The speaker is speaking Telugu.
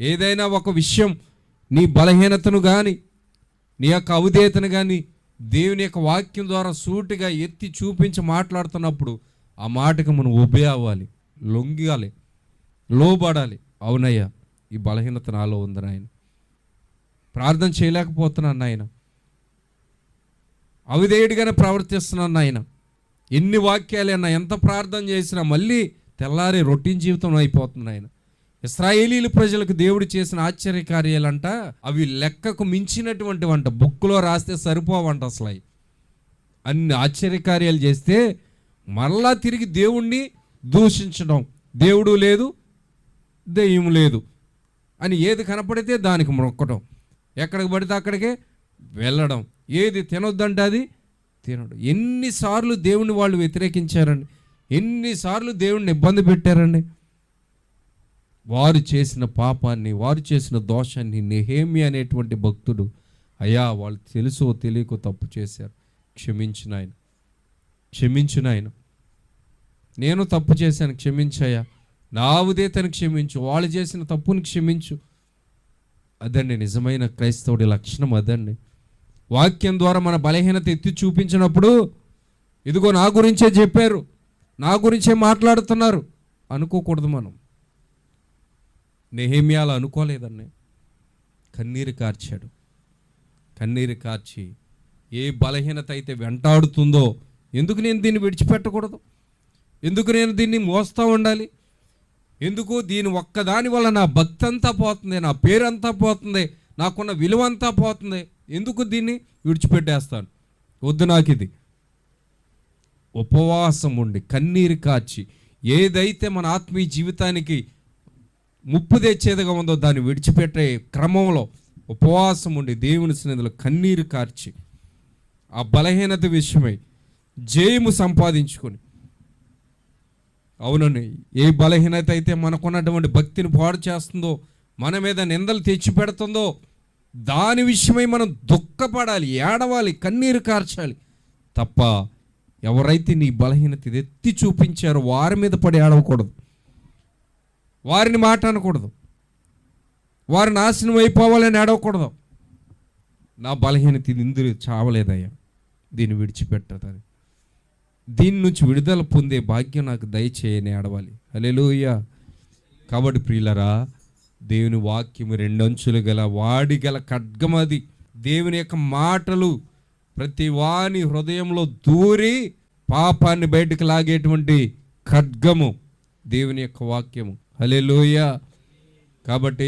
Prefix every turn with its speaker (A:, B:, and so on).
A: ఏదైనా ఒక విషయం నీ బలహీనతను కానీ నీ యొక్క అవిధేయతను కానీ దేవుని యొక్క వాక్యం ద్వారా సూటిగా ఎత్తి చూపించి మాట్లాడుతున్నప్పుడు ఆ మాటకు మనం ఒబే అవ్వాలి లొంగాలి లోబడాలి. అవునయ్యా ఈ బలహీనత నాలో ఉంది నాయన. ప్రార్థన చేయలేకపోతున్నాను నాయన. అవిధేయుడిగానే ప్రవర్తిస్తున్నాను నాయన. ఎన్ని వాక్యాలైనా ఎంత ప్రార్థన చేసినా మళ్ళీ తెల్లారి రొటీన్ జీవితం అయిపోతుంది ఆయన ఇస్రాయేలీల ప్రజలకు దేవుడు చేసిన ఆశ్చర్య కార్యాలంట అవి లెక్కకు మించినటువంటి వంట బుక్లో రాస్తే సరిపోవంట అసలు. అన్ని ఆశ్చర్యకార్యాలు చేస్తే మరలా తిరిగి దేవుణ్ణి దూషించడం దేవుడు లేదు దెయ్యం లేదు అని ఏది కనపడితే దానికి మొక్కడం ఎక్కడికి పడితే అక్కడికే వెళ్ళడం. ఏది తినొద్దంటే అది తినడు. ఎన్నిసార్లు దేవుని వాళ్ళు వ్యతిరేకించారండి? ఎన్నిసార్లు దేవుణ్ణి ఇబ్బంది పెట్టారండి? వారు చేసిన పాపాన్ని వారు చేసిన దోషాన్ని నెహేమి అనేటువంటి భక్తుడు అయ్యా వాళ్ళు తెలుసో తెలియకో తప్పు చేశారు. క్షమించిన ఆయన క్షమించిన ఆయన నేను తప్పు చేశాను క్షమించయ్యా నా ఉదేతను క్షమించు వాళ్ళు చేసిన తప్పుని క్షమించు. అదండి నిజమైన క్రైస్తవుడి లక్షణం అదండి. వాక్యం ద్వారా మన బలహీనత ఎత్తి చూపించినప్పుడు ఇదిగో నా గురించే చెప్పారు నా గురించే మాట్లాడుతున్నారు. అనుకోకూడదు మనం. నెహేమియాలు అనుకోలేదండి కన్నీరు కార్చాడు. కన్నీరు కార్చి ఏ బలహీనత అయితే వెంటాడుతుందో ఎందుకు నేను దీన్ని విడిచిపెట్టకూడదు? ఎందుకు నేను దీన్ని మోస్తూ ఉండాలి? ఎందుకు దీని ఒక్కదాని వల్ల నా భక్తి అంతా పోతుంది నా పేరంతా పోతుంది నాకున్న విలువ అంతా పోతుంది? ఎందుకు దీన్ని విడిచిపెట్టేస్తాను? వద్దు నాకు ఇది ఉపవాసం ఉండి కన్నీరు కాచి ఏదైతే మన ఆత్మీయ జీవితానికి ముప్పు తెచ్చేదిగా ఉందో దాన్ని విడిచిపెట్టే క్రమంలో ఉపవాసం ఉండి దేవుని సన్నిధిలో కన్నీరు కార్చి ఆ బలహీనత విషయమై జయము సంపాదించుకొని అవునండి ఏ బలహీనత అయితే మనకున్నటువంటి భక్తిని పాడు చేస్తుందో మన మీద నిందలు తెచ్చి పెడుతుందో దాని విషయమై మనం దుఃఖపడాలి ఏడవాలి కన్నీరు కార్చాలి తప్ప ఎవరైతే నీ బలహీనత ఎత్తి చూపించారో వారి మీద పడి ఏడవకూడదు. వారిని మాట అనకూడదు. వారి నాశనం అయిపోవాలని ఏడవకూడదు. నా బలహీనత ఇది ఇందులో చావలేదయ్యా. దీన్ని విడిచిపెట్టదని. దీని నుంచి విడుదల పొందే భాగ్యం నాకు దయచేయని ఆడవాలి అలెలుయ్యా కాబట్టి ప్రియులరా దేవుని వాక్యము రెండంచులు గల వాడి గల ఖడ్గమది దేవుని యొక్క మాటలు ప్రతి వాని హృదయంలో దూరి పాపాన్ని బయటకు లాగేటువంటి ఖడ్గము. దేవుని యొక్క వాక్యము. హల్లెలూయా. కాబట్టి